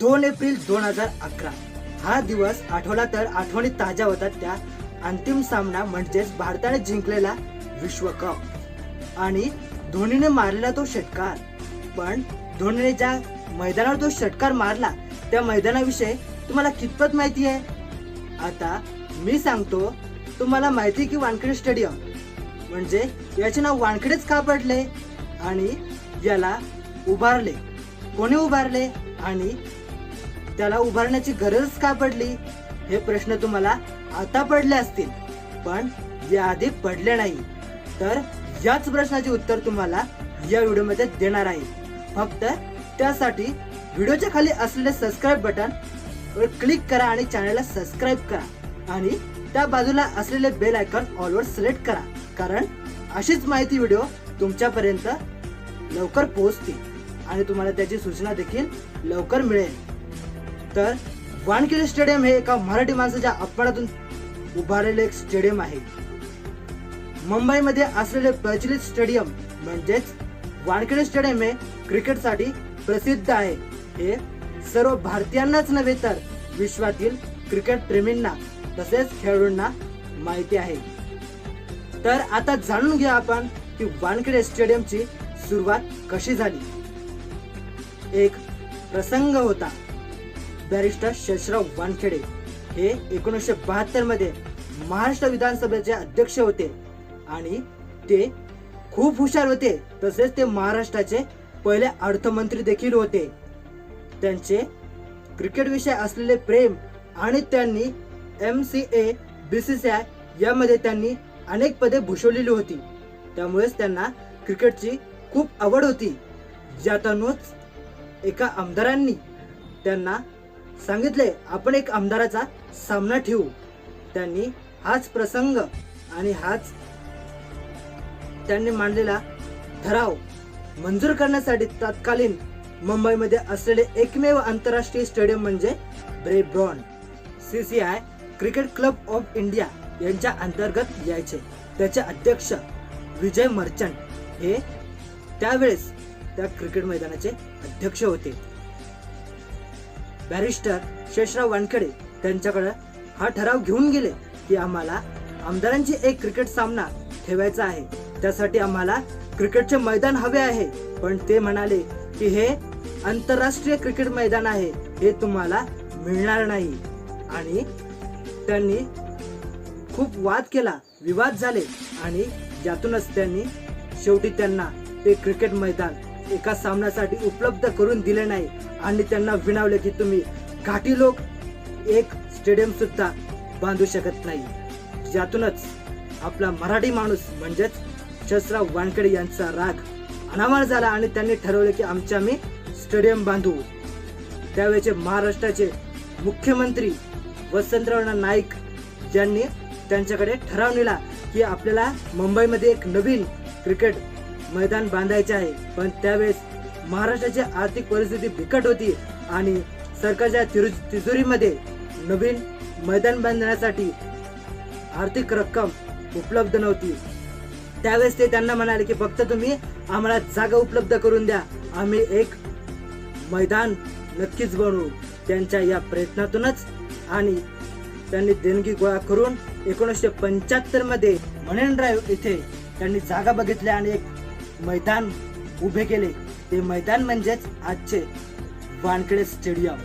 दोन एप्रिल दोन हजार अकरा. हा दिवस आठवला तर आठवणी ताज्या होतात त्या अंतिम सामना म्हणजेच भारताने जिंकलेला विश्वकप. आणि धोनीने मारलेला तो षटकार. पण धोनीने ज्या मैदानावर तो षटकार मारला त्या मैदानाविषयी तुम्हाला कितपत माहिती आहे? आता मी सांगतो तुम्हाला माहिती आहे की वानखेडे स्टेडियम म्हणजे याचे नाव वानखेडेच का पडले? आणि याला उभारले. कोणी उभारले? आणि त्याला उभारण्याची गरज का पडली? हे प्रश्न तुम्हाला आता पडले असतील पण याआधी पडले नाही. तर याच प्रश्नाचे उत्तर तुम्हाला या व्हिडिओमध्ये देणार आहे. फक्त त्यासाठी व्हिडिओच्या खाली असलेले सबस्क्राईब बटन वर क्लिक करा आणि चॅनलला सबस्क्राईब करा. आणि त्या बाजूला असलेले बेल आयकॉन ऑलवर सिलेक्ट करा. कारण अशीच माहिती व्हिडिओ तुमच्यापर्यंत लवकर पोहोचतील आणि तुम्हाला त्याची सूचना देखील लवकर मिळेल. तर वानखेडे स्टेडियम हे एका मराठी माणसाच्या अपमानातून उभारलेले एक स्टेडियम आहे. मुंबईमध्ये असलेले प्रचलित स्टेडियम म्हणजेच वानखेडे स्टेडियम हे क्रिकेटसाठी प्रसिद्ध आहे. हे सर्व भारतीयांनाच नव्हे तर विश्वातील क्रिकेट प्रेमींना तसेच खेळाडूंना माहिती आहे. तर आता जाणून घ्या आपण की वानखेडे स्टेडियमची सुरुवात कशी झाली. एक प्रसंग होता. बॅरिस्टर शशराव वानखेडे हे एकोणीसशे बहात्तरमध्ये महाराष्ट्र विधानसभेचे अध्यक्ष होते. आणि ते खूप हुशार होते. तसेच ते महाराष्ट्राचे पहिले अर्थमंत्री देखील होते. त्यांचे क्रिकेट विषय असलेले प्रेम आणि त्यांनी M C A B C C I यामध्ये त्यांनी अनेक पदे भूषवलेली होती. त्यामुळेच त्यांना क्रिकेटची खूप आवड होती. ज्यातूनच एका आमदारांनी त्यांना सांगितले आपण एक आमदाराचा सामना ठेवू. त्यांनी हाच प्रसंग आणि हाच त्यांनी मांडलेला ठराव मंजूर करण्यासाठी तत्कालीन मुंबईमध्ये असलेले एकमेव आंतरराष्ट्रीय स्टेडियम म्हणजे Brabourne C C I cricket club of India यांच्या अंतर्गत यायचे. त्याचे अध्यक्ष विजय मर्चंट हे त्यावेळेस त्या क्रिकेट मैदानाचे अध्यक्ष होते. बॅरिस्टर शेषराव वानखेडे त्यांच्याकडे हा ठराव घेऊन गेले की आम्हाला आमदारांची एक क्रिकेट सामना ठेवायचा आहे. त्यासाठी आम्हाला क्रिकेटचे मैदान हवे आहे. पण ते म्हणाले की हे आंतरराष्ट्रीय क्रिकेट मैदान आहे. हे तुम्हाला मिळणार नाही. आणि त्यांनी खूप वाद केला विवाद झाले आणि ज्यातूनच त्यांनी शेवटी त्यांना ते क्रिकेट मैदान एका सामन्यासाठी उपलब्ध करून दिले नाही. आणि त्यांना विनावले की तुम्ही घाटी लोक एक स्टेडियम सुद्धा बांधू शकत नाही. ज्यातूनच आपला मराठी माणूस म्हणजेच शसराव वानखेडे यांचा राग अनामार झाला आणि त्यांनी ठरवले की आमच्या आम्ही स्टेडियम बांधू. त्यावेळेचे महाराष्ट्राचे मुख्यमंत्री वसंतराव नाईक यांनी त्यांच्याकडे ठराव नेला की आपल्याला मुंबईमध्ये एक नवीन क्रिकेट मैदान बांधायचे आहे. पण त्यावेळेस महाराष्ट्राची आर्थिक परिस्थिती बिकट होती आणि सरकारच्या तिरु- तिजोरीमध्ये नवीन मैदान बांधण्यासाठी आर्थिक रक्कम उपलब्ध नव्हती. त्यावेळेस ते त्यांना म्हणाले की फक्त तुम्ही आम्हाला जागा उपलब्ध करून द्या. आम्ही एक मैदान नक्कीच बनवू. त्यांच्या या प्रयत्नातूनच आणि त्यांनी देणगी गोळा करून एकोणीसशे पंच्याहत्तरमध्ये मनेन ड्राईव्ह इथे त्यांनी जागा बघितली आणि एक मैदान उभे केले. ते मैदान म्हणजेच आजचे वानखेडे स्टेडियम.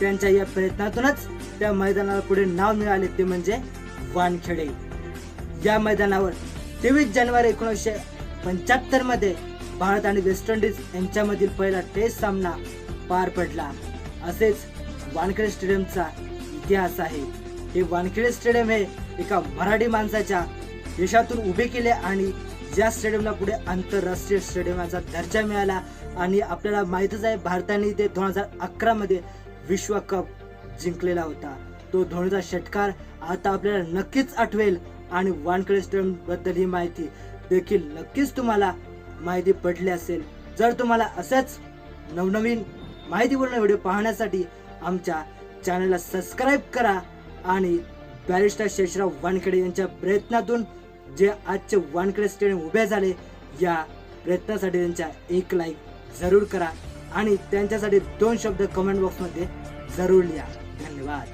त्यांच्या या प्रयत्नातूनच त्या मैदानाला पुढे नाव मिळाले ते म्हणजे वानखेडे. या मैदानावर तेवीस जानेवारी एकोणीसशे पंच्याहत्तरमध्ये भारत आणि वेस्ट इंडिज यांच्यामधील पहिला टेस्ट सामना पार पडला. असेच वानखेडे स्टेडियमचा इतिहास आहे. हे वानखेडे स्टेडियम हे एका मराठी माणसाच्या देशातून उभे केले आणि ज्या स्टेडियमला पुढे आंतरराष्ट्रीय स्टेडियमचा दर्जा मिळाला आणि आपल्याला माहितच आहे भारताने ते दोन हजार अकरामध्ये विश्वकप जिंकलेला होता. तो धोनीचा षटकार आता आपल्याला नक्कीच आठवेल आणि वानखेडे स्टेडियमबद्दल ही माहिती देखील नक्कीच तुम्हाला माहिती पडली असेल. जर तुम्हाला असंच नवनवीन माहितीपूर्ण व्हिडिओ पाहण्यासाठी आमच्या चॅनलला सबस्क्राईब करा आणि बॅरिस्टर शेषराव वानखेडे यांच्या प्रयत्नातून जे आजचे वानखेडे स्टेडियम उभे झाले या प्रयत्नासाठी त्यांच्या एक लाईक जरूर करा. आणि त्यांच्यासाठी दोन शब्द कमेंट बॉक्समध्ये जरूर लिहा. धन्यवाद.